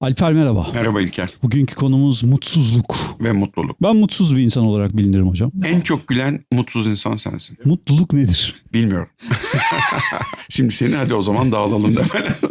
Alper merhaba. Merhaba İlker Bugünkü konumuz mutsuzluk. ve mutluluk. Ben mutsuz bir insan olarak bilinirim hocam. En çok gülen mutsuz insan sensin. Mutluluk nedir? Bilmiyorum. Şimdi seni hadi o zaman dağılalım da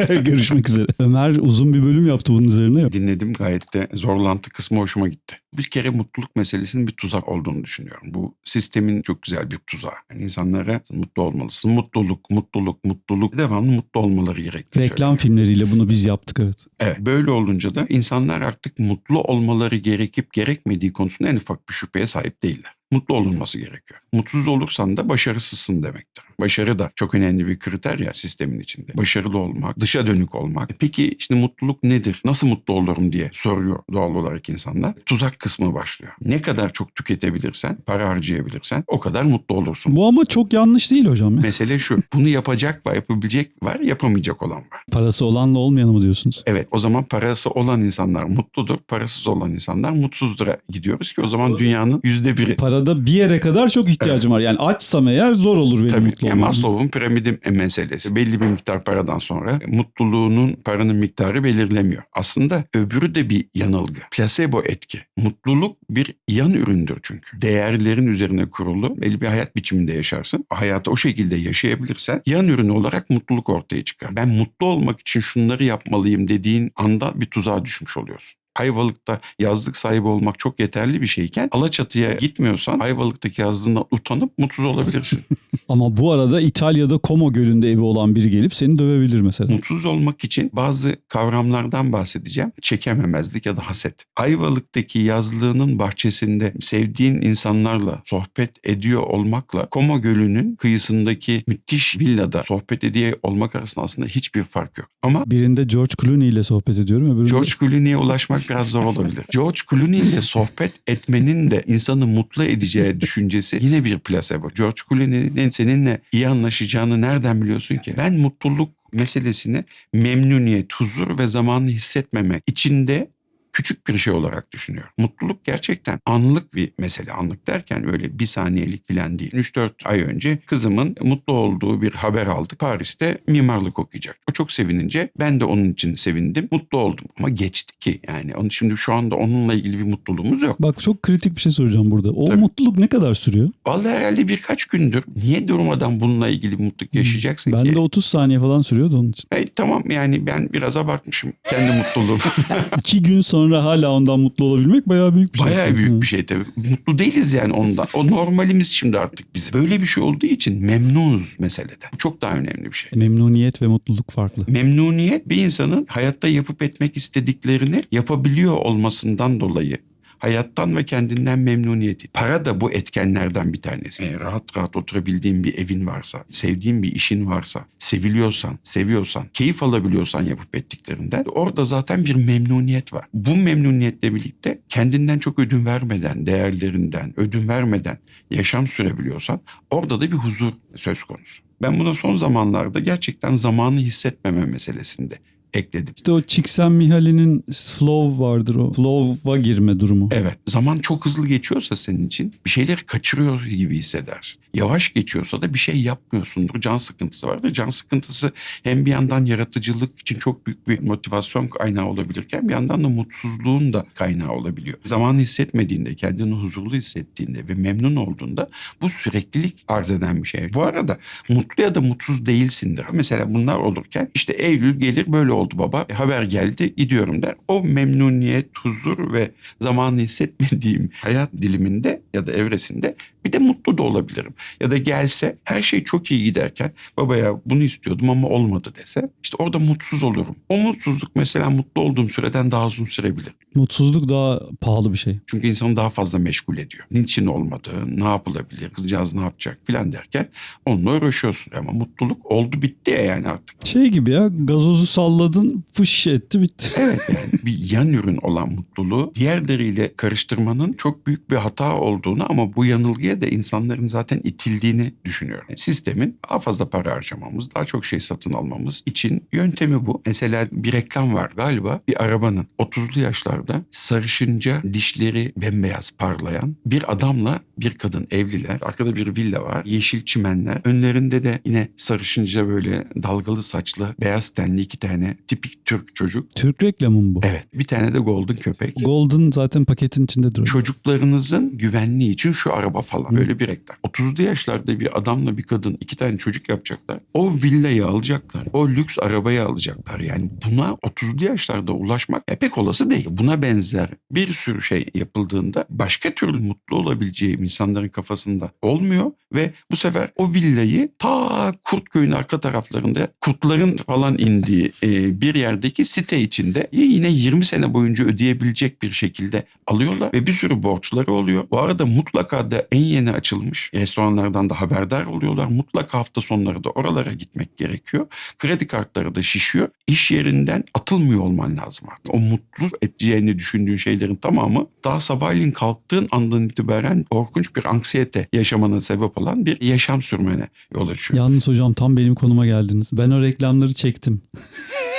Görüşmek üzere. Ömer uzun bir bölüm yaptı bunun üzerine. Dinledim gayet de zorlantı kısmı hoşuma gitti. Bir kere mutluluk meselesinin bir tuzak olduğunu düşünüyorum. Bu sistemin çok güzel bir tuzağı. Yani insanlara mutlu olmalısın. Mutluluk, mutluluk, mutluluk. Devamlı mutlu olmaları gerekiyor. Reklam filmleriyle bunu biz yaptık evet. Evet. Böyle olunca da insanlar artık mutlu olmaları gerekip gerekmediği konusunda en ufak bir şüpheye sahip değiller. Mutlu olunması gerekiyor. Mutsuz olursan da başarısızsın demektir. Başarı da çok önemli bir kriter ya sistemin içinde. Başarılı olmak, dışa dönük olmak. E Peki işte mutluluk nedir? Nasıl mutlu olurum diye soruyor doğal olarak insanlar. Tuzak kısmı başlıyor. Ne kadar çok tüketebilirsen, para harcayabilirsen o kadar mutlu olursun. Bu ama çok yanlış değil hocam. Mesele şu. Bunu yapacak var, yapabilecek var, yapamayacak olan var. Parası olanla olmayanı mı diyorsunuz? Evet o zaman parası olan insanlar mutludur, parasız olan insanlar mutsuzdura gidiyoruz ki o zaman dünyanın yüzde biri. Parada bir yere kadar çok ihtiyacım var. Yani açsam eğer zor olur benim Tabii mutlu yani. Maslow'un piramidi meselesi. Belli bir miktar paradan sonra mutluluğunun paranın miktarı belirlemiyor. Aslında öbürü de bir yanılgı. Plasebo etki. Mutluluk bir yan üründür çünkü. Değerlerin üzerine kurulu belli bir hayat biçiminde yaşarsın. Hayatı o şekilde yaşayabilirsen yan ürün olarak mutluluk ortaya çıkar. Ben mutlu olmak için şunları yapmalıyım dediğin anda bir tuzağa düşmüş oluyorsun. Ayvalık'ta yazlık sahibi olmak çok yeterli bir şeyken Alaçatı'ya gitmiyorsan Ayvalık'taki yazlığından utanıp mutsuz olabilirsin. Ama bu arada İtalya'da Como Gölü'nde evi olan biri gelip seni dövebilir mesela. Mutsuz olmak için bazı kavramlardan bahsedeceğim. Çekememezlik ya da haset. Ayvalık'taki yazlığının bahçesinde sevdiğin insanlarla sohbet ediyor olmakla Como Gölü'nün kıyısındaki müthiş villada sohbet ediyor olmak arasında aslında hiçbir fark yok. Ama Birinde George Clooney ile sohbet ediyorum. Öbüründe... George Clooney'e ulaşmak biraz zor olabilir. George Clooney ile sohbet etmenin de insanı mutlu edeceği düşüncesi yine bir plasebo. George Clooney'nin seninle iyi anlaşacağını nereden biliyorsun ki? Ben mutluluk meselesini memnuniyet, huzur ve zamanı hissetmeme içinde küçük bir şey olarak düşünüyorum. Mutluluk gerçekten anlık bir mesele. Anlık derken öyle bir saniyelik falan değil. 3-4 ay önce kızımın mutlu olduğu bir haber aldık. Paris'te mimarlık okuyacak. O çok sevinince ben de onun için sevindim. Mutlu oldum ama geçti ki yani. Onun şimdi şu anda onunla ilgili bir mutluluğumuz yok. Bak çok kritik bir şey soracağım burada. O Tabii. mutluluk ne kadar sürüyor? Vallahi herhalde birkaç gündür niye durmadan bununla ilgili mutluluk yaşayacaksın Ben ki? de 30 saniye falan sürüyordu onun için. E, tamam yani ben biraz abartmışım kendi mutluluğumu. İki gün sonra hala ondan mutlu olabilmek bayağı büyük bir şey. Bayağı Hı. büyük bir şey tabii. Mutlu değiliz yani ondan. O normalimiz şimdi artık bizim. Böyle bir şey olduğu için memnunuz meselede. Bu çok daha önemli bir şey. Memnuniyet ve mutluluk farklı. Memnuniyet bir insanın hayatta yapıp etmek istediklerini yapabiliyor olmasından dolayı hayattan ve kendinden memnuniyeti. Para da bu etkenlerden bir tanesi. Eğer rahat rahat oturabildiğin bir evin varsa, sevdiğin bir işin varsa, seviliyorsan, seviyorsan, keyif alabiliyorsan yapıp ettiklerinden orada zaten bir memnuniyet var. Bu memnuniyetle birlikte kendinden çok ödün vermeden, değerlerinden ödün vermeden yaşam sürebiliyorsan orada da bir huzur söz konusu. Ben buna son zamanlarda gerçekten zamanı hissetmeme meselesinde ekledim. İşte o Csikszentmihalyi'nin flow vardır o. Flow'a girme durumu. Evet. Zaman çok hızlı geçiyorsa senin için bir şeyleri kaçırıyor gibi hissedersin. Yavaş geçiyorsa da bir şey yapmıyorsundur. Can sıkıntısı vardır. Can sıkıntısı hem bir yandan yaratıcılık için çok büyük bir motivasyon kaynağı olabilirken bir yandan da mutsuzluğun da kaynağı olabiliyor. Zamanı hissetmediğinde, kendini huzurlu hissettiğinde ve memnun olduğunda bu süreklilik arz eden bir şey. Bu arada mutlu ya da mutsuz değilsindir. Mesela bunlar olurken işte Eylül gelir böyle oldu baba. E, haber geldi gidiyorum der. O memnuniyet, huzur ve zamanı hissetmediğim hayat diliminde ya da evresinde bir de mutlu da olabilirim. Ya da gelse her şey çok iyi giderken babaya bunu istiyordum ama olmadı dese işte orada mutsuz olurum. O mutsuzluk mesela mutlu olduğum süreden daha uzun sürebilir. Mutsuzluk daha pahalı bir şey. Çünkü insanı daha fazla meşgul ediyor. Niçin olmadı, ne yapılabilir, kızcağız ne yapacak filan derken onunla uğraşıyorsun. Ama mutluluk oldu bitti ya yani artık. Şey gibi ya gazozu salladın fış etti bitti. Evet yani bir yan ürün olan mutluluğu diğerleriyle karıştırmanın çok büyük bir hata olduğunu ama bu yanılgıya da insanların zaten itildiğini düşünüyorum. Sistemin daha fazla para harcamamız, daha çok şey satın almamız için yöntemi bu. Mesela bir reklam var galiba bir arabanın 30'lu yaşlarda sarışınca dişleri bembeyaz parlayan bir adamla bir kadın evliler. Arkada bir villa var. Yeşil çimenler. Önlerinde de yine sarışınca böyle dalgalı saçlı beyaz tenli iki tane tipik Türk çocuk. Türk reklamı mı bu? Evet bir tane de golden köpek. Golden zaten paketin içindedir. o. Çocuklarınızın güvenliği için şu araba falan böyle bir reklam. 30'lu yaşlarda bir adamla bir kadın iki tane çocuk yapacaklar. O villayı alacaklar. O lüks arabayı alacaklar. Yani buna 30'lu yaşlarda ulaşmak pek olası değil. Buna benzer bir sürü şey yapıldığında başka türlü mutlu olabileceğim insanların kafasında olmuyor ve bu sefer o villayı ta Kurtköy'ün arka taraflarında kurtların falan indiği e, bir yerdeki site içinde yine 20 sene boyunca ödeyebilecek bir şekilde alıyorlar ve bir sürü borçları oluyor. Bu arada mutlaka da en yeni açılmış restoranlardan da haberdar oluyorlar. Mutlaka hafta sonları da oralara gitmek gerekiyor. Kredi kartları da şişiyor. İş yerinden atılmıyor olman lazım artık. O mutlu edeceğini düşündüğün şeylerin tamamı daha sabahleyin kalktığın andan itibaren korkunç bir anksiyete yaşamana sebep olan bir yaşam sürmene yol açıyor. Yalnız hocam tam benim konuma geldiniz. Ben o reklamları çektim.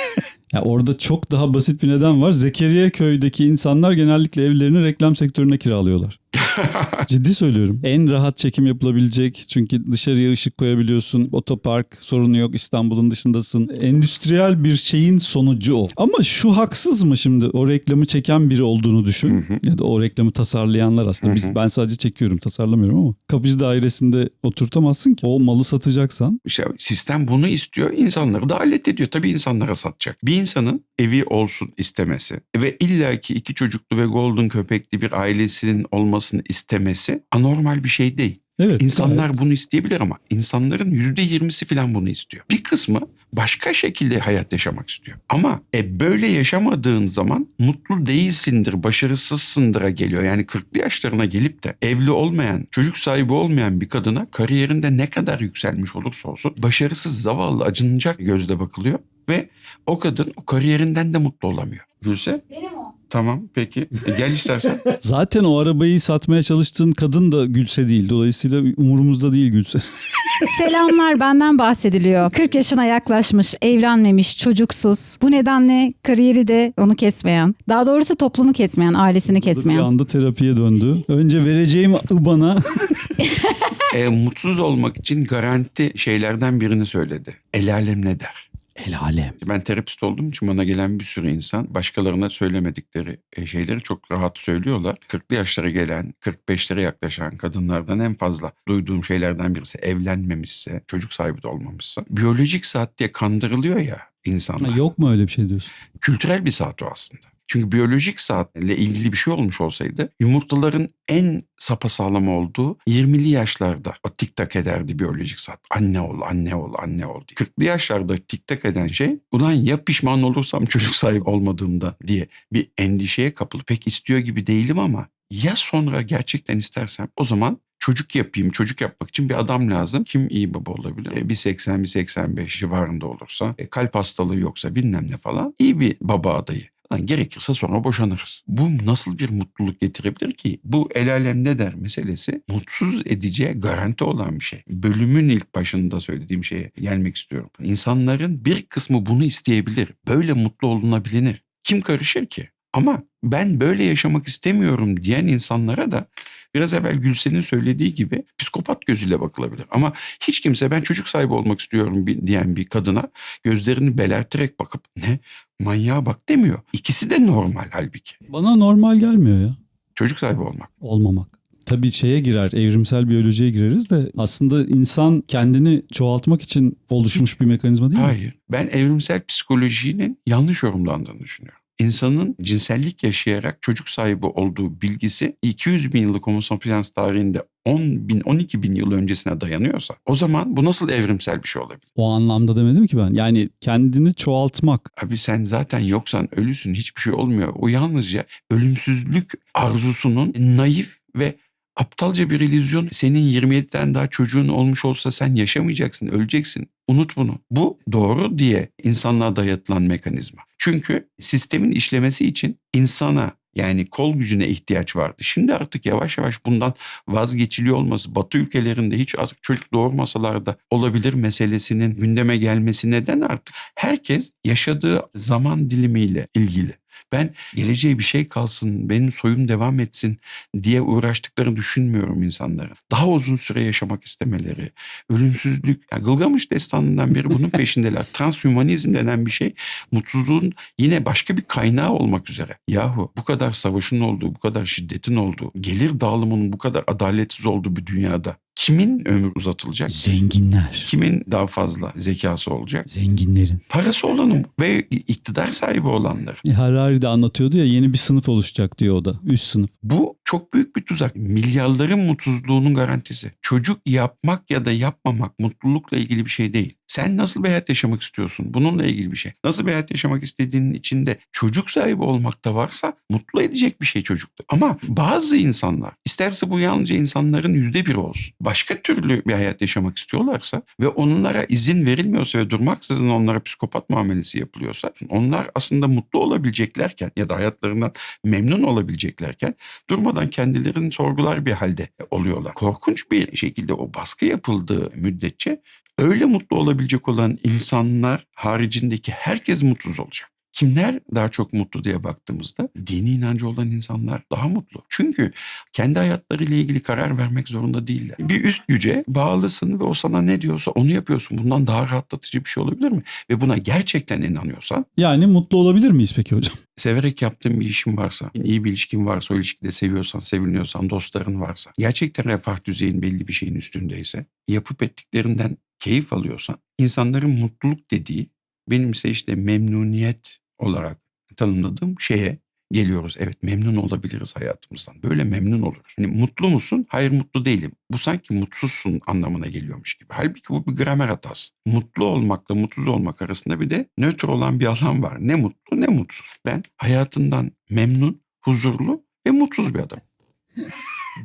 ya orada çok daha basit bir neden var. Zekeriya köydeki insanlar genellikle evlerini reklam sektörüne kiralıyorlar. Ciddi söylüyorum. En rahat çekim yapılabilecek çünkü dışarıya ışık koyabiliyorsun. Otopark sorunu yok. İstanbul'un dışındasın. Endüstriyel bir şeyin sonucu o. Ama şu haksız mı şimdi? O reklamı çeken biri olduğunu düşün. Ya da o reklamı tasarlayanlar aslında. Biz ben sadece çekiyorum, tasarlamıyorum ama kapıcı dairesinde oturtamazsın ki. O malı satacaksan İşte sistem bunu istiyor. insanları da alet ediyor. Tabii insanlara satacak. Bir insanın evi olsun istemesi ve illaki iki çocuklu ve golden köpekli bir ailesinin olmasını istemesi anormal bir şey değil. evet. İnsanlar gayet. bunu isteyebilir ama insanların yüzde yirmisi falan bunu istiyor. Bir kısmı başka şekilde hayat yaşamak istiyor. Ama e, böyle yaşamadığın zaman mutlu değilsindir, başarısızsındır'a geliyor. Yani 40'lı yaşlarına gelip de evli olmayan, çocuk sahibi olmayan bir kadına kariyerinde ne kadar yükselmiş olursa olsun başarısız, zavallı, acınacak gözle bakılıyor. Ve o kadın o kariyerinden de mutlu olamıyor. Gülse Benim. Tamam peki E, gel istersen. Zaten o arabayı satmaya çalıştığın kadın da Gülse değil. Dolayısıyla umurumuzda değil Gülse. Selamlar benden bahsediliyor. 40 yaşına yaklaşmış, evlenmemiş, çocuksuz. Bu nedenle kariyeri de onu kesmeyen. Daha doğrusu toplumu kesmeyen, ailesini Bir kesmeyen. anda terapiye döndü. Önce vereceğim IBAN'a e, mutsuz olmak için garanti şeylerden birini söyledi. El alem ne der? El alem. Ben terapist olduğum için bana gelen bir sürü insan başkalarına söylemedikleri e, şeyleri çok rahat söylüyorlar. 40'lı yaşlara gelen, 45'lere yaklaşan kadınlardan en fazla duyduğum şeylerden birisi evlenmemişse, çocuk sahibi de olmamışsa. Biyolojik saat diye kandırılıyor ya insanlar. Ha, yok mu öyle bir şey diyorsun? Kültürel bir saat o aslında. Çünkü biyolojik saatle ilgili bir şey olmuş olsaydı yumurtaların en sapasağlam olduğu 20'li yaşlarda o tik tak ederdi biyolojik saat. Anne ol, anne ol, anne ol diye. 40'lı yaşlarda tik tak eden şey ulan ya pişman olursam çocuk sahibi olmadığımda diye bir endişeye kapılı. Pek istiyor gibi değilim ama ya sonra gerçekten istersem o zaman çocuk yapayım, çocuk yapmak için bir adam lazım. Kim iyi baba olabilir? E, bir 80, bir 85 civarında olursa, e, kalp hastalığı yoksa bilmem ne falan. iyi bir baba adayı. Lan gerekirse sonra boşanırız. Bu nasıl bir mutluluk getirebilir ki? Bu el alem ne der meselesi mutsuz edeceği garanti olan bir şey. Bölümün ilk başında söylediğim şeye gelmek istiyorum. İnsanların bir kısmı bunu isteyebilir. Böyle mutlu olunabilir. Kim karışır ki? Ama ben böyle yaşamak istemiyorum diyen insanlara da biraz evvel Gülsen'in söylediği gibi psikopat gözüyle bakılabilir. Ama hiç kimse ben çocuk sahibi olmak istiyorum diyen bir kadına gözlerini belerterek bakıp ne manyağa bak demiyor. İkisi de normal halbuki. Bana normal gelmiyor ya. Çocuk sahibi olmak. Olmamak. Tabii şeye girer, evrimsel biyolojiye gireriz de aslında insan kendini çoğaltmak için oluşmuş bir mekanizma değil mi? Hayır. Ben evrimsel psikolojinin yanlış yorumlandığını düşünüyorum. İnsanın cinsellik yaşayarak çocuk sahibi olduğu bilgisi 200 bin yıllık Homo sapiens tarihinde 10 bin, 12 bin yıl öncesine dayanıyorsa o zaman bu nasıl evrimsel bir şey olabilir? O anlamda demedim ki ben. Yani kendini çoğaltmak. Abi sen zaten yoksan ölüsün hiçbir şey olmuyor. O yalnızca ölümsüzlük arzusunun naif ve aptalca bir illüzyon. Senin 27'den daha çocuğun olmuş olsa sen yaşamayacaksın, öleceksin. Unut bunu. Bu doğru diye insanlığa dayatılan mekanizma. Çünkü sistemin işlemesi için insana Yani kol gücüne ihtiyaç vardı. Şimdi artık yavaş yavaş bundan vazgeçiliyor olması, Batı ülkelerinde hiç artık çocuk doğurmasalar da olabilir meselesinin gündeme gelmesi neden artık herkes yaşadığı zaman dilimiyle ilgili. Ben geleceğe bir şey kalsın, benim soyum devam etsin diye uğraştıklarını düşünmüyorum insanların. Daha uzun süre yaşamak istemeleri, ölümsüzlük. Yani Gılgamış destanından beri bunun peşindeler. Transhümanizm denen bir şey mutsuzluğun yine başka bir kaynağı olmak üzere. Yahu bu kadar savaşın olduğu, bu kadar şiddetin olduğu, gelir dağılımının bu kadar adaletsiz olduğu bir dünyada kimin ömür uzatılacak? Zenginler. Kimin daha fazla zekası olacak? Zenginlerin. Parası olanın ve iktidar sahibi olanlar. E, Harari de anlatıyordu ya yeni bir sınıf oluşacak diyor o da. Üst sınıf. Bu çok büyük bir tuzak. Milyarların mutsuzluğunun garantisi. Çocuk yapmak ya da yapmamak mutlulukla ilgili bir şey değil. Sen nasıl bir hayat yaşamak istiyorsun? Bununla ilgili bir şey. Nasıl bir hayat yaşamak istediğinin içinde çocuk sahibi olmak da varsa mutlu edecek bir şey çocuktu. Ama bazı insanlar isterse bu yalnızca insanların yüzde biri olsun. Başka türlü bir hayat yaşamak istiyorlarsa ve onlara izin verilmiyorsa ve durmaksızın onlara psikopat muamelesi yapılıyorsa onlar aslında mutlu olabileceklerken ya da hayatlarından memnun olabileceklerken durmadan kendilerini sorgular bir halde oluyorlar. Korkunç bir şekilde o baskı yapıldığı müddetçe öyle mutlu olabilecek olan insanlar haricindeki herkes mutsuz olacak. Kimler daha çok mutlu diye baktığımızda dini inancı olan insanlar daha mutlu. Çünkü kendi hayatlarıyla ilgili karar vermek zorunda değiller. Bir üst güce bağlısın ve o sana ne diyorsa onu yapıyorsun. Bundan daha rahatlatıcı bir şey olabilir mi? Ve buna gerçekten inanıyorsan Yani mutlu olabilir miyiz peki hocam? severek yaptığın bir işin varsa, iyi bir ilişkin varsa, o ilişkide seviyorsan, seviliyorsan, dostların varsa, gerçekten refah düzeyin belli bir şeyin üstündeyse, yapıp ettiklerinden keyif alıyorsan, insanların mutluluk dediği, benimse işte memnuniyet olarak tanımladığım şeye geliyoruz. Evet memnun olabiliriz hayatımızdan. Böyle memnun oluruz. Hani mutlu musun? Hayır mutlu değilim. Bu sanki mutsuzsun anlamına geliyormuş gibi. Halbuki bu bir gramer hatası. Mutlu olmakla mutsuz olmak arasında bir de nötr olan bir alan var. Ne mutlu ne mutsuz. Ben hayatından memnun, huzurlu ve mutsuz bir adam.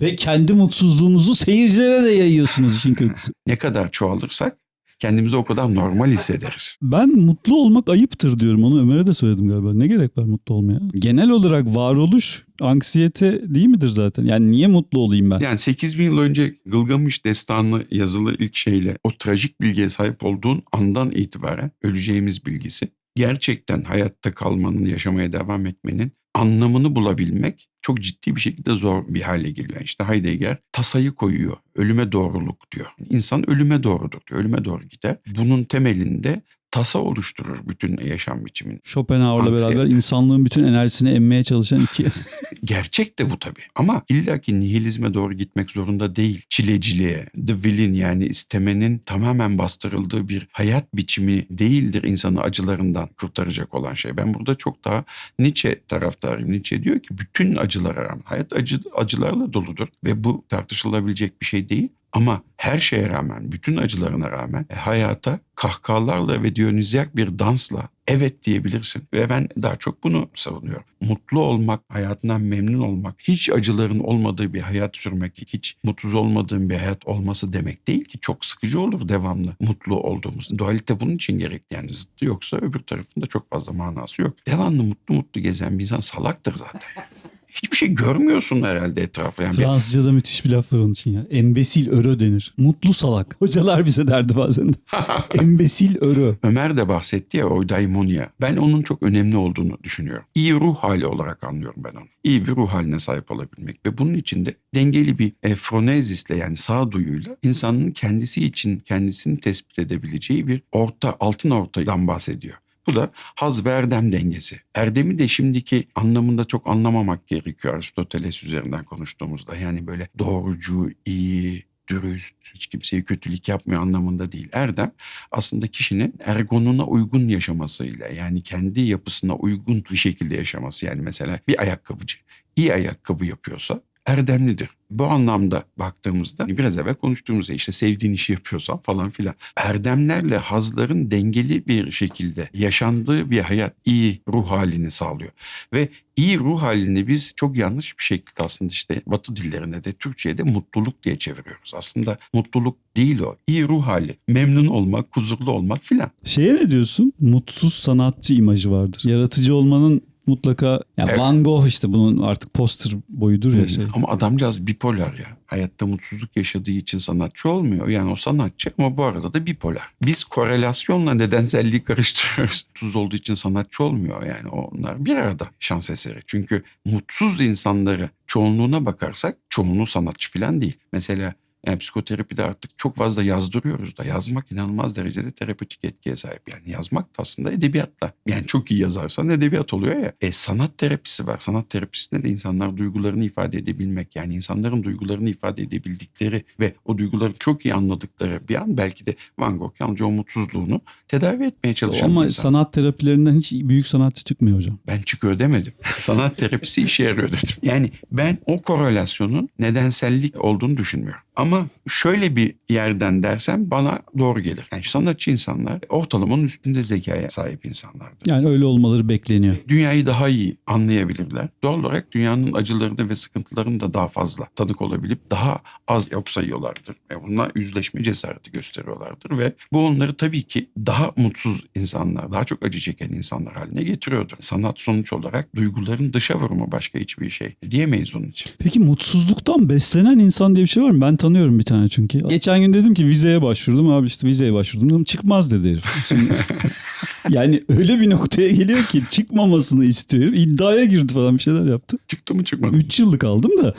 Ve kendi mutsuzluğunuzu seyircilere de yayıyorsunuz işin kötüsü. Ne kadar çoğalırsak kendimizi o kadar normal hissederiz. Ben mutlu olmak ayıptır diyorum. Onu Ömer'e de söyledim galiba. Ne gerek var mutlu olmaya? Genel olarak varoluş anksiyete değil midir zaten? Yani niye mutlu olayım ben? Yani 8 bin yıl önce Gılgamış destanı yazılı ilk şeyle o trajik bilgiye sahip olduğun andan itibaren öleceğimiz bilgisi gerçekten hayatta kalmanın, yaşamaya devam etmenin anlamını bulabilmek çok ciddi bir şekilde zor bir hale geliyor. İşte Heidegger tasayı koyuyor. Ölüme doğruluk diyor. İnsan ölüme doğrudur diyor. Ölüme doğru gider. Bunun temelinde tasa oluşturur bütün yaşam biçimini. Schopenhauer'la Anksiyete. beraber insanlığın bütün enerjisini emmeye çalışan iki... Gerçek de bu tabii. Ama illaki nihilizme doğru gitmek zorunda değil. Çileciliğe, the will'in yani istemenin tamamen bastırıldığı bir hayat biçimi değildir insanı acılarından kurtaracak olan şey. Ben burada çok daha Nietzsche taraftarıyım. Nietzsche diyor ki bütün acılara rağmen hayat acı, acılarla doludur ve bu tartışılabilecek bir şey değil. Ama her şeye rağmen, bütün acılarına rağmen e, hayata kahkahalarla ve diyonizyak bir dansla evet diyebilirsin. Ve ben daha çok bunu savunuyorum. Mutlu olmak, hayatından memnun olmak, hiç acıların olmadığı bir hayat sürmek, hiç mutsuz olmadığın bir hayat olması demek değil ki. Çok sıkıcı olur devamlı mutlu olduğumuz. Dualite bunun için gerekli yani zıttı yoksa öbür tarafında çok fazla manası yok. Devamlı mutlu mutlu gezen bir insan salaktır zaten. Hiçbir şey görmüyorsun herhalde etrafa. Yani Fransızca'da müthiş bir laf var onun için ya. Embesil örö denir. Mutlu salak. Hocalar bize derdi bazen de. Embesil örö. Ömer de bahsetti ya o daimonia. Ben onun çok önemli olduğunu düşünüyorum. İyi ruh hali olarak anlıyorum ben onu. İyi bir ruh haline sahip olabilmek ve bunun içinde dengeli bir e, fronezisle yani sağduyuyla insanın kendisi için kendisini tespit edebileceği bir orta, altın ortadan bahsediyor. Bu da haz ve erdem dengesi. Erdemi de şimdiki anlamında çok anlamamak gerekiyor Aristoteles üzerinden konuştuğumuzda. Yani böyle doğrucu, iyi, dürüst, hiç kimseye kötülük yapmıyor anlamında değil. Erdem aslında kişinin ergonuna uygun yaşamasıyla yani kendi yapısına uygun bir şekilde yaşaması. Yani mesela bir ayakkabıcı iyi ayakkabı yapıyorsa erdemlidir. Bu anlamda baktığımızda hani biraz evvel konuştuğumuzda işte sevdiğin işi yapıyorsan falan filan. Erdemlerle hazların dengeli bir şekilde yaşandığı bir hayat iyi ruh halini sağlıyor. Ve iyi ruh halini biz çok yanlış bir şekilde aslında işte Batı dillerinde de Türkçe'ye de mutluluk diye çeviriyoruz. Aslında mutluluk değil o. İyi ruh hali. Memnun olmak, huzurlu olmak filan. Şeye ne diyorsun? Mutsuz sanatçı imajı vardır. Yaratıcı olmanın mutlaka ya Evet. Van Gogh işte bunun artık poster boyudur ya şey. Ama adamcağız bipolar ya. Hayatta mutsuzluk yaşadığı için sanatçı olmuyor. Yani o sanatçı ama bu arada da bipolar. Biz korelasyonla nedenselliği karıştırıyoruz. Mutsuz olduğu için sanatçı olmuyor yani onlar bir arada şans eseri. Çünkü mutsuz insanları çoğunluğuna bakarsak çoğunluğu sanatçı falan değil. Mesela yani psikoterapide artık çok fazla yazdırıyoruz da yazmak inanılmaz derecede terapötik etkiye sahip. Yani yazmak da aslında edebiyatla. Yani çok iyi yazarsan edebiyat oluyor ya. E sanat terapisi var. Sanat terapisinde de insanlar duygularını ifade edebilmek. Yani insanların duygularını ifade edebildikleri ve o duyguları çok iyi anladıkları bir an belki de Van Gogh yalnızca o mutsuzluğunu tedavi etmeye çalışan Ama insan. sanat terapilerinden hiç büyük sanatçı çıkmıyor hocam. Ben çıkıyor demedim. Sanat terapisi işe yarıyor dedim. Yani ben o korelasyonun nedensellik olduğunu düşünmüyorum. Ama şöyle bir yerden dersem bana doğru gelir. Yani sanatçı insanlar ortalamanın üstünde zekaya sahip insanlardır. Yani öyle olmaları bekleniyor. Dünyayı daha iyi anlayabilirler. Doğal olarak dünyanın acılarını ve sıkıntılarını da daha fazla tanık olabilip daha az yok sayıyorlardır. Ve bununla yüzleşme cesareti gösteriyorlardır. Ve bu onları tabii ki daha mutsuz insanlar, daha çok acı çeken insanlar haline getiriyordur. Sanat sonuç olarak duyguların dışa vurumu başka hiçbir şey diyemeyiz onun için. Peki mutsuzluktan beslenen insan diye bir şey var mı? Ben tanıyorum bir tane çünkü. Geçen gün dedim ki vizeye başvurdum abi işte vizeye başvurdum. Dedim, çıkmaz dedi herif. Şimdi, yani öyle bir noktaya geliyor ki çıkmamasını istiyor. İddiaya girdi falan bir şeyler yaptı. Çıktı mı çıkmadı mı? 3 yıllık aldım da.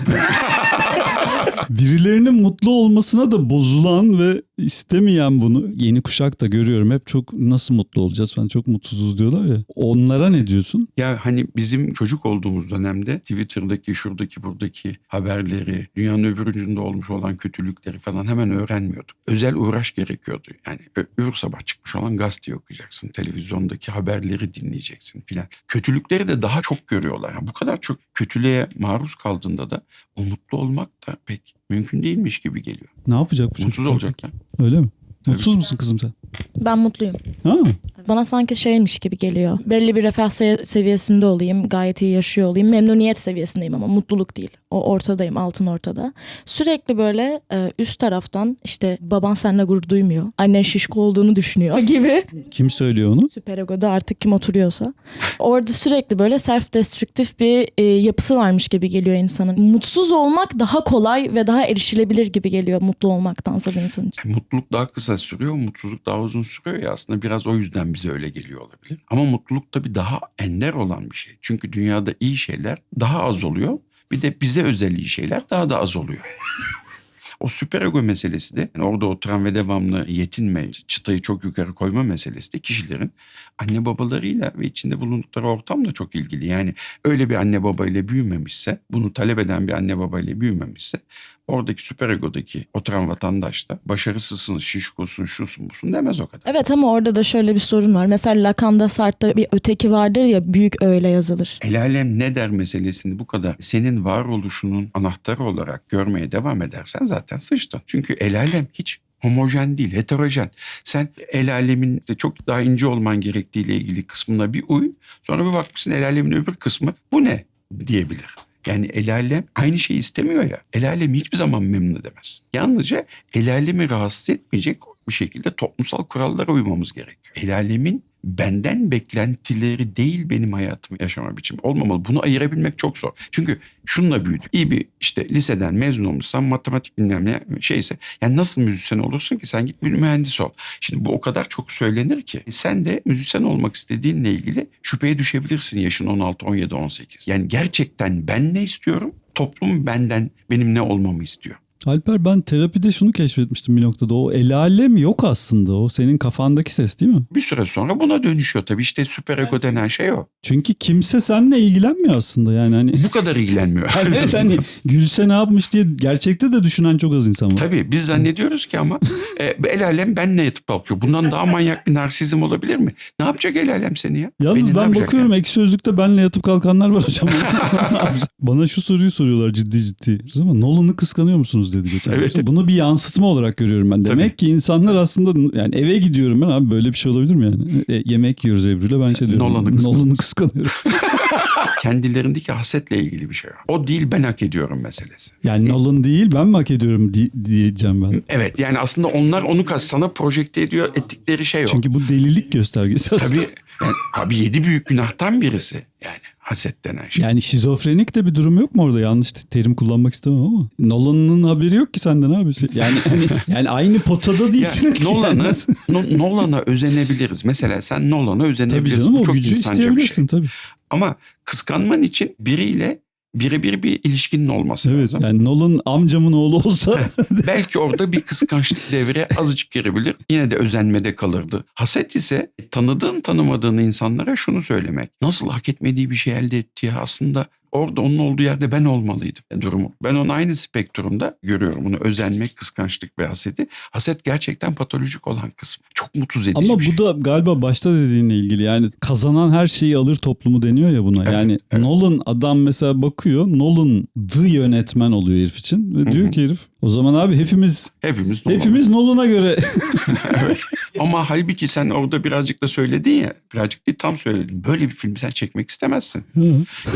Birilerinin mutlu olmasına da bozulan ve istemeyen bunu yeni kuşak da görüyorum. Hep çok nasıl mutlu olacağız falan çok mutsuzuz diyorlar ya. Onlara ne diyorsun? Ya hani bizim çocuk olduğumuz dönemde Twitter'daki şuradaki buradaki haberleri, dünyanın öbür ucunda olmuş olan kötülükleri falan hemen öğrenmiyorduk. Özel uğraş gerekiyordu. Yani öbür sabah çıkmış olan gazeteyi okuyacaksın. Televizyondaki haberleri dinleyeceksin filan. Kötülükleri de daha çok görüyorlar. Yani bu kadar çok kötülüğe maruz kaldığında da o mutlu olmak da pek mümkün değilmiş gibi geliyor. Ne yapacak bu Mutsuz çocuklar olacaklar. peki? Öyle mi? Mutsuz musun kızım sen? Ben mutluyum. Ha? Bana sanki şeymiş gibi geliyor. Belli bir refah se- seviyesinde olayım, gayet iyi yaşıyor olayım. Memnuniyet seviyesindeyim ama mutluluk değil. O ortadayım, altın ortada. Sürekli böyle e, üst taraftan işte baban seninle gurur duymuyor. Annen şişko olduğunu düşünüyor gibi. Kim söylüyor onu? Süper egoda artık kim oturuyorsa. Orada sürekli böyle self destructive bir e, yapısı varmış gibi geliyor insanın. Mutsuz olmak daha kolay ve daha erişilebilir gibi geliyor mutlu olmaktansa bir insan için. Yani mutluluk daha kısa sürüyor, mutsuzluk daha uzun sürüyor ya aslında biraz o yüzden bize öyle geliyor olabilir. Ama mutluluk tabii daha ender olan bir şey. Çünkü dünyada iyi şeyler daha az oluyor. Bir de bize özel iyi şeyler daha da az oluyor. O süper ego meselesi de yani orada oturan ve devamlı yetinme, çıtayı çok yukarı koyma meselesi de kişilerin anne babalarıyla ve içinde bulundukları ortamla çok ilgili. Yani öyle bir anne babayla büyümemişse, bunu talep eden bir anne babayla büyümemişse oradaki süper egodaki oturan vatandaş da başarısızsın, şişkosun, şusun, busun demez o kadar. Evet ama orada da şöyle bir sorun var. Mesela Lacan'da Sartre'da bir öteki vardır ya büyük öyle yazılır. El alem ne der meselesini bu kadar senin varoluşunun anahtarı olarak görmeye devam edersen zaten sıçtın. Çünkü el alem hiç homojen değil, heterojen. Sen el alemin de çok daha ince olman gerektiğiyle ilgili kısmına bir uy. Sonra bir bakmışsın el alemin öbür kısmı bu ne diyebilir. Yani el alem aynı şeyi istemiyor ya. El alemi hiçbir zaman memnun edemez. Yalnızca el alemi rahatsız etmeyecek bir şekilde toplumsal kurallara uymamız gerekiyor. El alemin benden beklentileri değil benim hayatımı yaşama biçimi olmamalı. Bunu ayırabilmek çok zor. Çünkü şununla büyüdük. İyi bir işte liseden mezun olmuşsan matematik bilmem ne şeyse yani nasıl müzisyen olursun ki sen git bir mühendis ol. Şimdi bu o kadar çok söylenir ki sen de müzisyen olmak istediğinle ilgili şüpheye düşebilirsin yaşın 16, 17, 18. Yani gerçekten ben ne istiyorum? Toplum benden benim ne olmamı istiyor. Alper ben terapide şunu keşfetmiştim bir noktada. O el alem yok aslında. O senin kafandaki ses değil mi? Bir süre sonra buna dönüşüyor tabii işte süper ego denen şey o. Çünkü kimse seninle ilgilenmiyor aslında yani hani. Bu kadar ilgilenmiyor. evet hani Gülse ne yapmış diye gerçekte de düşünen çok az insan var. Tabii biz zannediyoruz ki ama e, el alem benle yatıp kalkıyor. Bundan daha manyak bir narsizm olabilir mi? Ne yapacak el alem seni ya? Yalnız Beni ben bakıyorum yani? ekşi sözlükte benle yatıp kalkanlar var hocam. Bana şu soruyu soruyorlar ciddi ciddi. Ama Nolan'ı kıskanıyor musunuz dedi geçen. Evet. Bunu bir yansıtma olarak görüyorum ben. Demek Tabii. ki insanlar aslında yani eve gidiyorum ben abi böyle bir şey olabilir mi yani? E, yemek yiyoruz Ebru'yla ben şey diyorum. Nolan'ı kıskanıyor. Nolan'ı kıskanıyorum. Kendilerindeki hasetle ilgili bir şey o. Değil ben hak ediyorum meselesi. Yani Nolan değil ben mi hak ediyorum di- diyeceğim ben. Evet yani aslında onlar onu sana projekte ediyor ettikleri şey o. Çünkü bu delilik göstergesi aslında. Tabii yani, abi yedi büyük günahtan birisi yani. Haset denen şey. Yani şizofrenik de bir durum yok mu orada? Yanlış terim kullanmak istemem ama. Nolan'ın haberi yok ki senden abi. Yani hani, yani aynı potada değilsiniz. Nolan'a yani. No- Nolan'a özenebiliriz. Mesela sen Nolan'a Tabii özenebilirsin. canım Bu o çok gücü insanca bir şey. isteyebilirsin tabii. Ama kıskanman için biriyle birebir bir ilişkinin olması Evet lazım. yani Nolan amcamın oğlu olsa Belki orada bir kıskançlık devreye azıcık girebilir. Yine de özenmede kalırdı. Haset ise tanıdığın tanımadığın insanlara şunu söylemek. Nasıl hak etmediği bir şey elde ettiği aslında orada onun olduğu yerde ben olmalıydım durumu. Ben onu aynı spektrumda görüyorum. Bunu özenmek, kıskançlık ve haseti. Haset gerçekten patolojik olan kısmı. Çok mutsuz edici ama bir şey. bu da galiba başta dediğinle ilgili yani kazanan her şeyi alır toplumu deniyor ya buna. Evet, yani evet. Nolan adam mesela bakıyor Nolan the yönetmen oluyor herif için ve diyor hı. ki herif o zaman abi hepimiz Hepimiz Nolan. hepimiz Nolan'a göre Ama halbuki sen orada birazcık da söyledin ya. Birazcık değil tam söyledin. Böyle bir filmi sen çekmek istemezsin.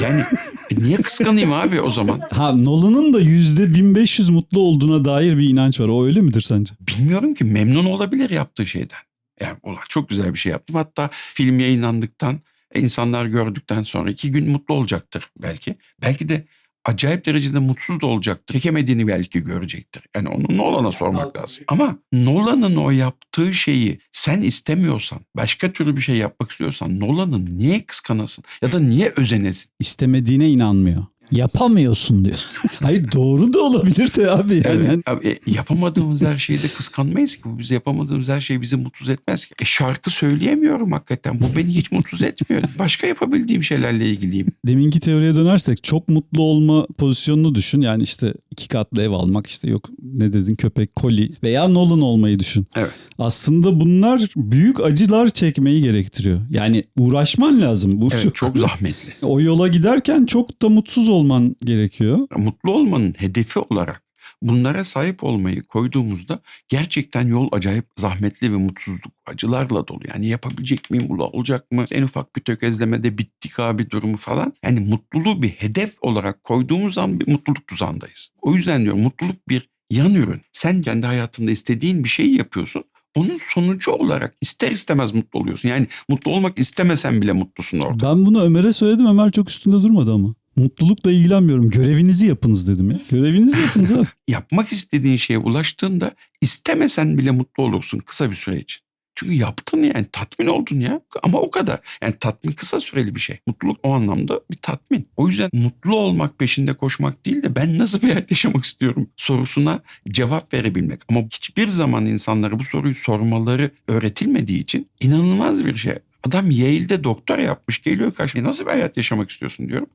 Yani e, niye kıskanayım abi o zaman? Ha Nolan'ın da yüzde 1500 mutlu olduğuna dair bir inanç var. O öyle midir sence? Bilmiyorum ki memnun olabilir yaptığı şeyden. Yani ulan çok güzel bir şey yaptım. Hatta film yayınlandıktan, insanlar gördükten sonra iki gün mutlu olacaktır belki. Belki de acayip derecede mutsuz da olacaktır. Çekemediğini belki görecektir. Yani onu Nolan'a sormak lazım. Ama Nolan'ın o yaptığı şeyi sen istemiyorsan, başka türlü bir şey yapmak istiyorsan Nolan'ın niye kıskanasın? Ya da niye özenesin? İstemediğine inanmıyor. Yapamıyorsun diyor. Hayır doğru da olabilir de abi. Yani, Evet. yani Abi, e, yapamadığımız her şeyi de kıskanmayız ki. Biz yapamadığımız her şey bizi mutsuz etmez ki. E, şarkı söyleyemiyorum hakikaten. Bu beni hiç mutsuz etmiyor. Başka yapabildiğim şeylerle ilgiliyim. deminki teoriye dönersek çok mutlu olma pozisyonunu düşün. Yani işte iki katlı ev almak işte yok ne dedin köpek koli veya Nolan olmayı düşün. Evet. Aslında bunlar büyük acılar çekmeyi gerektiriyor. Yani uğraşman lazım. Bu Evet çok zahmetli. O yola giderken çok da mutsuz olman gerekiyor. Mutlu olmanın hedefi olarak bunlara sahip olmayı koyduğumuzda gerçekten yol acayip zahmetli ve mutsuzluk, acılarla dolu. Yani yapabilecek miyim, ula olacak mı? En ufak bir tökezlemede bittik abi durumu falan. Yani mutluluğu bir hedef olarak koyduğumuz zaman bir mutluluk tuzağındayız. O yüzden diyorum mutluluk bir yan ürün. Sen kendi hayatında istediğin bir şeyi yapıyorsun. Onun sonucu olarak ister istemez mutlu oluyorsun. Yani mutlu olmak istemesen bile mutlusun orada. Ben bunu Ömer'e söyledim. Ömer çok üstünde durmadı ama. Mutlulukla ilgilenmiyorum. Görevinizi yapınız dedim ya. Görevinizi yapınız abi. yapmak istediğin şeye ulaştığında istemesen bile mutlu olursun kısa bir süre için. Çünkü yaptın yani tatmin oldun ya ama o kadar. Yani tatmin kısa süreli bir şey. Mutluluk o anlamda bir tatmin. O yüzden mutlu olmak peşinde koşmak değil de ben nasıl bir hayat yaşamak istiyorum sorusuna cevap verebilmek. Ama hiçbir zaman insanlara bu soruyu sormaları öğretilmediği için inanılmaz bir şey. Adam Yale'de doktor yapmış geliyor karşıma. "E, Nasıl bir hayat yaşamak istiyorsun diyorum.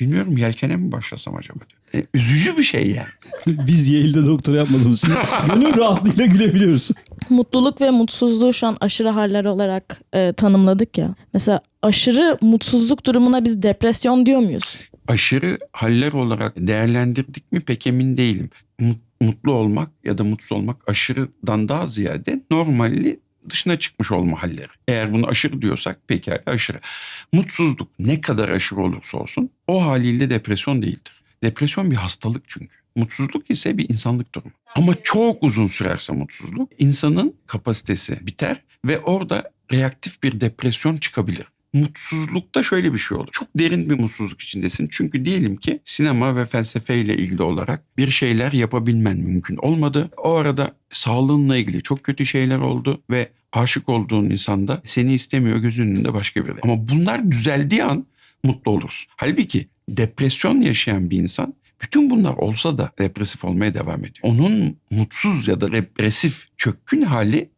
Bilmiyorum yelkene mi başlasam acaba. E, üzücü bir şey yani. Biz Yale'de doktor yapmadığımız için gönül rahatlığıyla gülebiliyoruz. Mutluluk ve mutsuzluğu şu an aşırı haller olarak e, tanımladık ya. Mesela aşırı mutsuzluk durumuna biz depresyon diyor muyuz? aşırı haller olarak değerlendirdik mi pek emin değilim. Mut- Mutlu olmak ya da mutsuz olmak aşırıdan daha ziyade normali dışına çıkmış olma halleri. Eğer bunu aşırı diyorsak pekala aşırı. Mutsuzluk ne kadar aşırı olursa olsun o haliyle depresyon değildir. Depresyon bir hastalık çünkü. Mutsuzluk ise bir insanlık durumu. Ama çok uzun sürerse mutsuzluk insanın kapasitesi biter ve orada reaktif bir depresyon çıkabilir. Mutsuzlukta şöyle bir şey olur. Çok derin bir mutsuzluk içindesin. Çünkü diyelim ki sinema ve felsefeyle ilgili olarak bir şeyler yapabilmen mümkün olmadı. O arada sağlığınla ilgili çok kötü şeyler oldu ve aşık olduğun insan da seni istemiyor gözünün önünde başka biri. Ama bunlar düzeldiği an mutlu olursun. Halbuki depresyon yaşayan bir insan bütün bunlar olsa da depresif olmaya devam ediyor. Onun mutsuz ya da depresif çökkün hali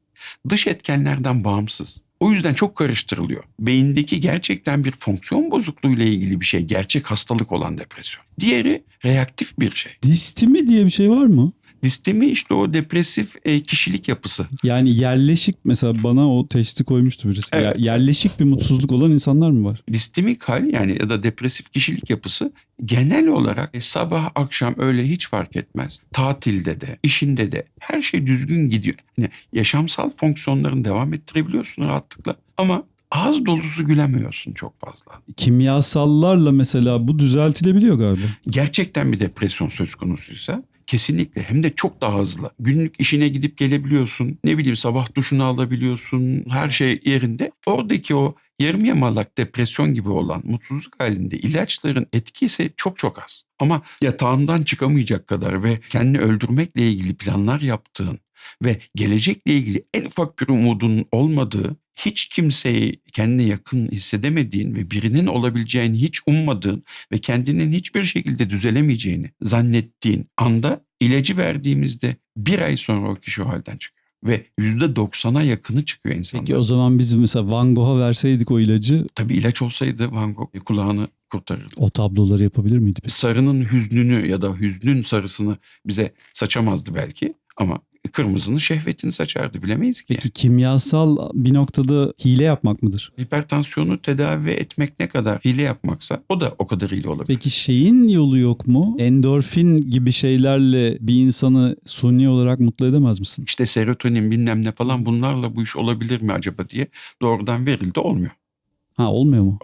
dış etkenlerden bağımsız. O yüzden çok karıştırılıyor. Beyindeki gerçekten bir fonksiyon bozukluğuyla ilgili bir şey. Gerçek hastalık olan depresyon. Diğeri reaktif bir şey. Distimi diye bir şey var mı? Distemi işte o depresif e, kişilik yapısı. Yani yerleşik mesela bana o teşhisi koymuştu birisi. Evet. Ya- yerleşik bir mutsuzluk olan insanlar mı var? Distimik hal yani ya da depresif kişilik yapısı genel olarak e, sabah akşam öyle hiç fark etmez. Tatilde de, işinde de her şey düzgün gidiyor. Yani yaşamsal fonksiyonlarını devam ettirebiliyorsun rahatlıkla ama ağız dolusu gülemiyorsun çok fazla. Kimyasallarla mesela bu düzeltilebiliyor galiba. gerçekten bir depresyon söz konusuysa kesinlikle hem de çok daha hızlı. Günlük işine gidip gelebiliyorsun. Ne bileyim sabah duşunu alabiliyorsun. Her şey yerinde. Oradaki o yarım yamalak depresyon gibi olan mutsuzluk halinde ilaçların etkisi çok çok az. Ama yatağından çıkamayacak kadar ve kendini öldürmekle ilgili planlar yaptığın ve gelecekle ilgili en ufak bir umudun olmadığı, hiç kimseyi kendine yakın hissedemediğin ve birinin olabileceğini hiç ummadığın ve kendinin hiçbir şekilde düzelemeyeceğini zannettiğin anda ilacı verdiğimizde bir ay sonra o kişi o halden çıkıyor. Ve yüzde doksana yakını çıkıyor insanlar. Peki o zaman biz mesela Van Gogh'a verseydik o ilacı Tabii ilaç olsaydı Van Gogh kulağını kurtarırdı. o tabloları yapabilir miydi peki? Sarının hüznünü ya da hüznün sarısını bize saçamazdı belki ama kırmızının şehvetini saçardı bilemeyiz ki. Peki kimyasal bir noktada hile yapmak mıdır? Hipertansiyonu tedavi etmek ne kadar hile yapmaksa o da o kadar hile olabilir. Peki şeyin yolu yok mu? Endorfin gibi şeylerle bir insanı suni olarak mutlu edemez misin? İşte serotonin bilmem ne falan bunlarla bu iş olabilir mi acaba diye doğrudan verildi olmuyor. Ha olmuyor mu?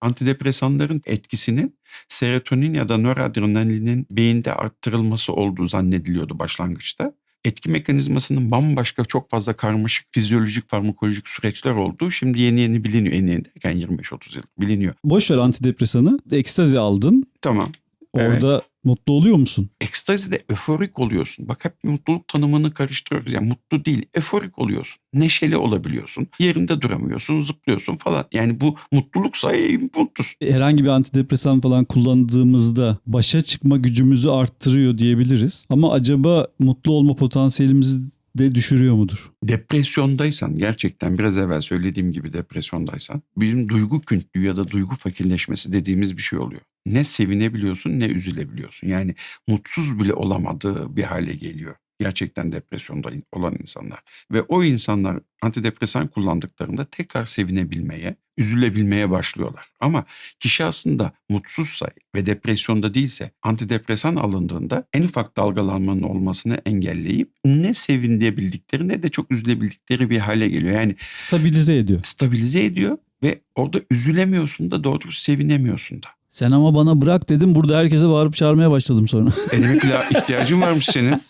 Antidepresanların etkisinin serotonin ya da noradrenalinin beyinde arttırılması olduğu zannediliyordu başlangıçta. Etki mekanizmasının bambaşka çok fazla karmaşık fizyolojik farmakolojik süreçler olduğu şimdi yeni yeni biliniyor. Yeni yeni derken 25-30 yıl biliniyor. Boş ver antidepresanı. Ekstazi aldın. Tamam. Evet. Mutlu oluyor musun? Ekstazide öforik oluyorsun. Bak hep mutluluk tanımını karıştırıyoruz. Yani mutlu değil, öforik oluyorsun. Neşeli olabiliyorsun. Yerinde duramıyorsun, zıplıyorsun falan. Yani bu mutluluksa mutlusun. Herhangi bir antidepresan falan kullandığımızda başa çıkma gücümüzü arttırıyor diyebiliriz. Ama acaba mutlu olma potansiyelimizi de düşürüyor mudur? Depresyondaysan gerçekten biraz evvel söylediğim gibi depresyondaysan bizim duygu küntülüğü ya da duygu fakirleşmesi dediğimiz bir şey oluyor. Ne sevinebiliyorsun ne üzülebiliyorsun. Yani mutsuz bile olamadığı bir hale geliyor. Gerçekten depresyonda olan insanlar. Ve o insanlar antidepresan kullandıklarında tekrar sevinebilmeye, üzülebilmeye başlıyorlar. Ama kişi aslında mutsuzsa ve depresyonda değilse antidepresan alındığında en ufak dalgalanmanın olmasını engelleyip ne sevinebildikleri ne de çok üzülebildikleri bir hale geliyor. Yani Stabilize ediyor. stabilize ediyor ve orada üzülemiyorsun da doğru dürüst sevinemiyorsun da. Sen ama bana bırak dedim burada herkese bağırıp çağırmaya başladım sonra. E demek ki ihtiyacın varmış senin.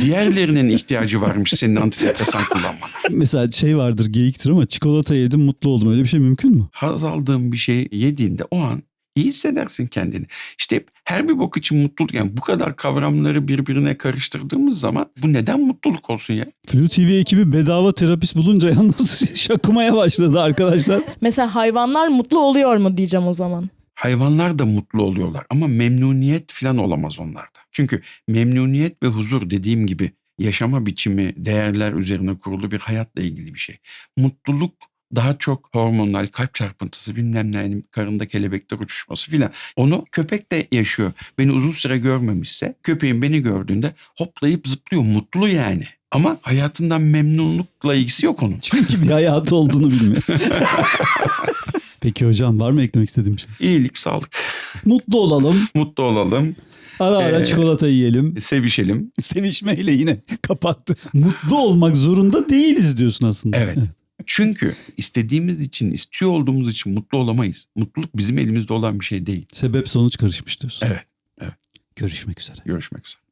Diğerlerinin ihtiyacı varmış senin antidepresan kullanmana. Mesela şey vardır geyiktir ama çikolata yedim mutlu oldum öyle bir şey mümkün mü? Haz aldığın bir şey yediğinde o an iyi hissedersin kendini. İşte hep her bir bok için mutluluk yani bu kadar kavramları birbirine karıştırdığımız zaman bu neden mutluluk olsun ya? Flu TV ekibi bedava terapist bulunca yalnız şakımaya başladı arkadaşlar. Mesela hayvanlar mutlu oluyor mu diyeceğim o zaman. Hayvanlar da mutlu oluyorlar ama memnuniyet falan olamaz onlarda. Çünkü memnuniyet ve huzur dediğim gibi yaşama biçimi, değerler üzerine kurulu bir hayatla ilgili bir şey. Mutluluk daha çok hormonal, kalp çarpıntısı bilmem ne, yani karında kelebekler uçuşması filan. Onu köpek de yaşıyor. Beni uzun süre görmemişse köpeğin beni gördüğünde hoplayıp zıplıyor. Mutlu yani. Ama hayatından memnunlukla ilgisi yok onun. Çünkü bir hayatı olduğunu bilmiyor. Peki hocam var mı eklemek istediğim şey? İyilik, sağlık, Mutlu olalım. mutlu olalım, Ara ara Ee, çikolata yiyelim. sevişelim. Sevişmeyle yine kapattı. Mutlu olmak zorunda değiliz diyorsun aslında. Evet. Çünkü istediğimiz için, istiyor olduğumuz için mutlu olamayız. Mutluluk bizim elimizde olan bir şey değil. Sebep sonuç karışmış diyorsun. Evet. evet. Görüşmek üzere. Görüşmek üzere.